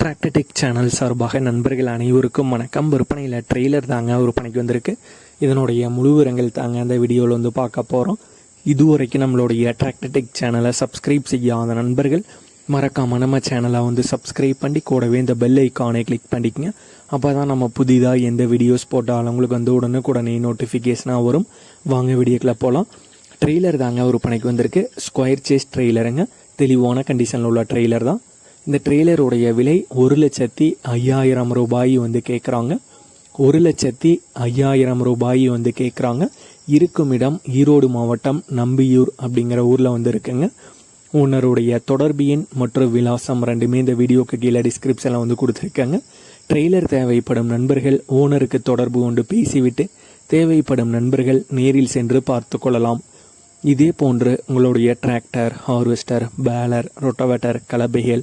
Tractor Tech channel சார்பாக நண்பர்கள் அனைவருக்கும் வணக்கம். விற்பனையில் ட்ரெய்லர் தாங்க விற்பனைக்கு வந்திருக்கு. இதனுடைய முழு விவரங்கள் தாங்க அந்த வீடியோவில் வந்து பார்க்க போகிறோம் இதுவரைக்கும் நம்மளுடைய டிராக்டர்டெக் சேனலை சப்ஸ்கிரைப் செய்யாத நண்பர்கள் மறக்காம நம்ம சேனலை வந்து சப்ஸ்கிரைப் பண்ணி கூடவே இந்த பெல் ஐக்கானை கிளிக் பண்ணிக்கங்க. அப்போ தான் நம்ம புதிதாக எந்த வீடியோஸ் போட்டாலும் உங்களுக்கு வந்து உடனுக்குடனே நோட்டிஃபிகேஷனாக வரும். வாங்க வீடியோக்கில் போகலாம் ட்ரெய்லர் தாங்க விற்பனைக்கு வந்திருக்கு. ஸ்கொயர் சேஸ் ட்ரெய்லருங்க தெளிவான கண்டிஷனில் உள்ள ட்ரெய்லர் தான். இந்த ட்ரெய்லருடைய விலை ஒரு லட்சத்தி ஐயாயிரம் ரூபாய் வந்து கேட்குறாங்க ஒரு லட்சத்தி ஐயாயிரம் ரூபாய் வந்து கேட்குறாங்க இருக்கும் இடம் ஈரோடு மாவட்டம் நம்பியூர் அப்படிங்கிற ஊரில் வந்து இருக்குங்க. ஓனருடைய தொடர்பு எண் மற்றும் விலாசம் ரெண்டுமே இந்த வீடியோக்கு கீழே டிஸ்கிரிப்ஷனில் வந்து கொடுத்துருக்காங்க. ட்ரெய்லர் தேவைப்படும் நண்பர்கள் ஓனருக்கு தொடர்பு கொண்டு பேசிவிட்டு தேவைப்படும் நண்பர்கள் நேரில் சென்று பார்த்து கொள்ளலாம். இதே போன்று உங்களுடைய டிராக்டர் ஹார்வெஸ்டர் பேலர் ரொட்டவேட்டர் கலப்பைகள்